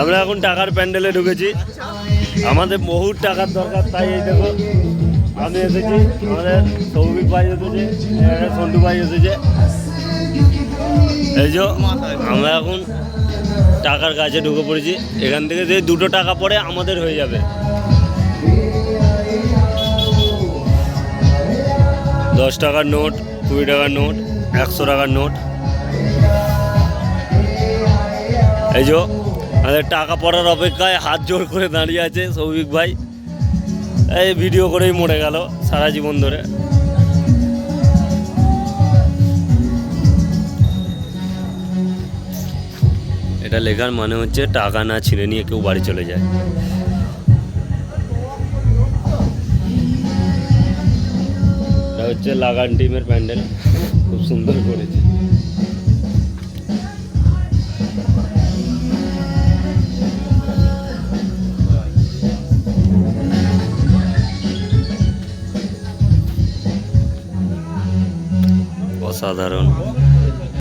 আমরা এখন টাকার প্যান্ডেলে ঢুকেছি। আমাদের বহু টাকার দরকার, তাই এই দেখো, আমি এসেছি, আমাদের সৌভিক ভাই এসেছে সন্টু ভাই এসেছে। এই যে, আমরা এখন টাকার কাছে ঢুকে পড়েছি। এখান থেকে যে দুটো টাকা পরে আমাদের হয়ে যাবে। দশ টাকার নোট, কুড়ি টাকার নোট, একশো টাকার নোট। এই যে আমাদের টাকা পড়ার অপেক্ষায় হাত জোর করে দাঁড়িয়ে আছে সৌভিক ভাই। এই ভিডিও করেই মরে গেল সারা জীবন ধরে। এটা লেখার মানে হচ্ছে টাকা না ছিঁড়ে নিয়ে কেউ বাড়ি চলে যায়। এটা হচ্ছে লাগান টিমের প্যান্ডেল। খুব সুন্দর করেছে। অসাধারণ।